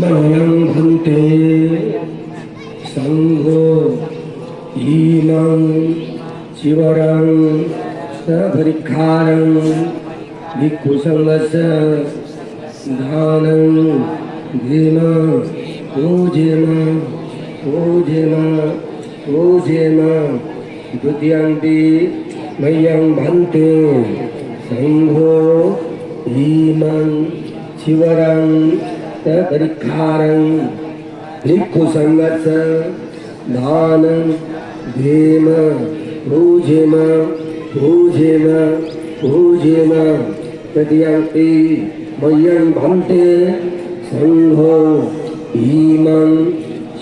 मन्यं भन्ते सङ्घो ईमं शिवरं सपरिखारं भिक्षुसङ्गस्य दानं धीम पूजेम पूजेम पूजेम द्वितीयन्ति मह्यं भन्ते सङ्घो ईमं शिवरं सपरिखारं भिक्षुसङ्गस्य दानं धीम पूजेम पूजेम पूजेम। तदीयन्ति मह्यं भन्ते सङ्घो ईमं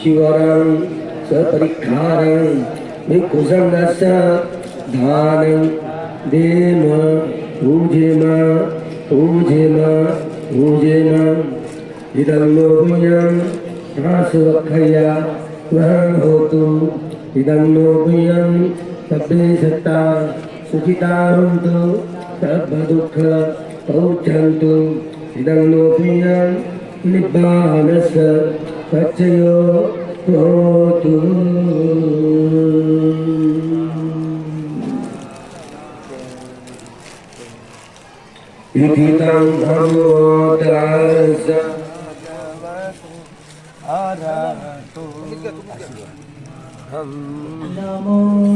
शिवरं सपरिखारं भिक्षुसङ्गस्य दानं देम पूजेम पूजेम पूजेम। इदं होतु इदं नो भूयं सभ्ये सत्ता सुखितारुन्तु सर्वदुःख प्रोच्छन्तु इदं नो भूयं निब्बानस सचयो होतु इति तं भगवतरास Namo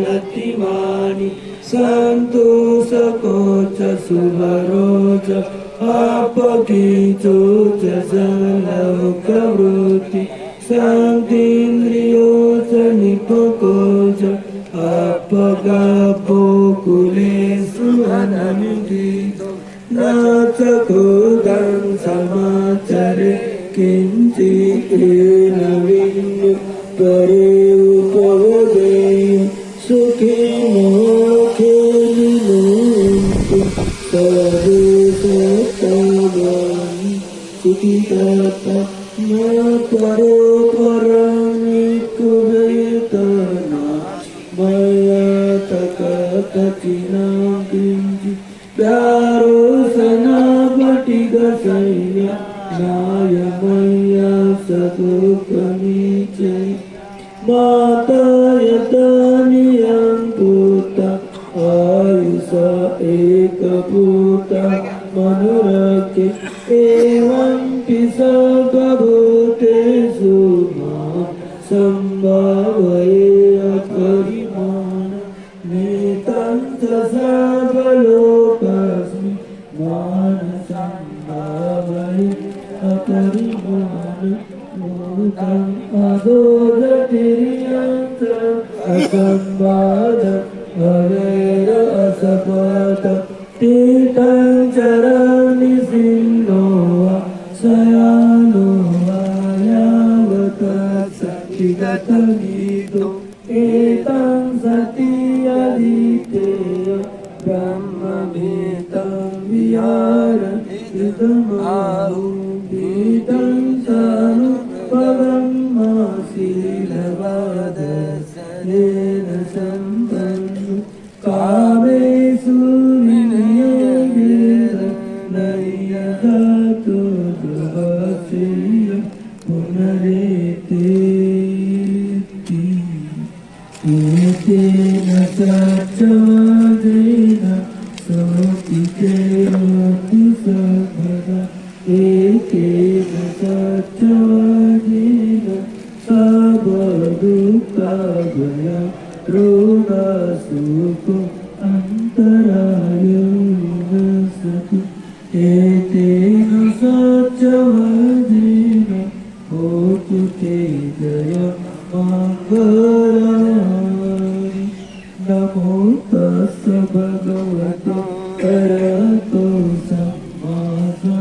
नामानि सन्तोष कोच सुन्द प्रवृति शान्ति च गुरे सुखो गाचारि न च कोदं समाचरे किञ्चित् नवीन्य परे उपवदेयं सुखी मोखे विमुक्ति सर्वे सत्तमानि सुखितः न परो परनिकुवेतना मया तकतचिना किञ्चित् प्यारो सनापटिगसैन्य नाय मया सदुकमीचै mata yatani ambuta ayusa ekaputa manurake evam pisagabhute suma sambhavaye aparimana netantra sarvalokasmi manasambhavaye aparimana ब्रह्मभेतं विहारमाहुं गीतं सानु पवं माशीलवादशलेन सन्दु कावे सु गृहशीयं पुनरेते। तेन च kepadanya rumah suku antara yang satu ete nusa jawa jina kutu tegaya mangkarani namo tasa bhagavato arato sammasa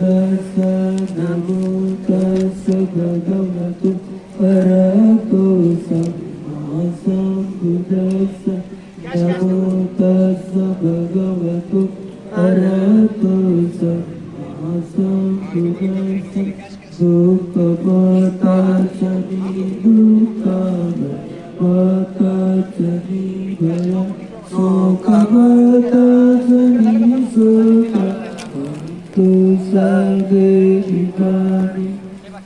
tasa namo tasa bhagavato perakosa masa kudasa kamu tasa bagawaku. Perakosa masa kudasa suka bata jadi duka bata jadi bayang suka bata jadi suka untuk sampai di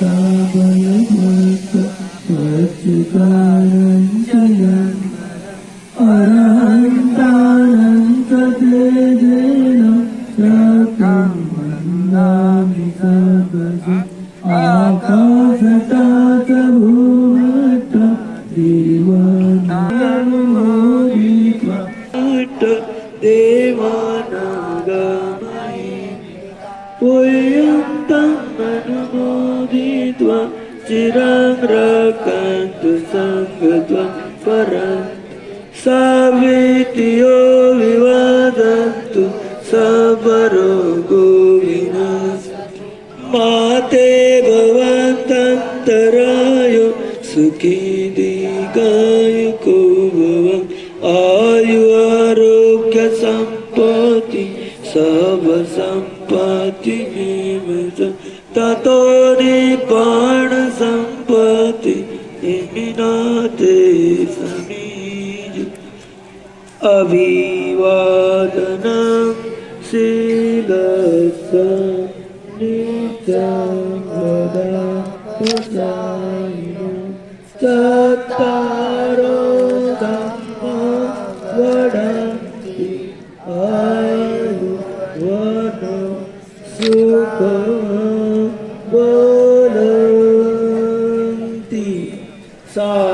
Love. सावित्यो विवदन्तु सबरोगो विनश् माते भवन्तन्तराय सुखी दीर्घायुको भव आयु आरोग्य संपत्ति सब संपत्ति ततो निपाण संपत्ति निमिनाते समीज अभिवादनं शीलस नित्यं वदा प्रचारिणो चत्तारो धम्मो सा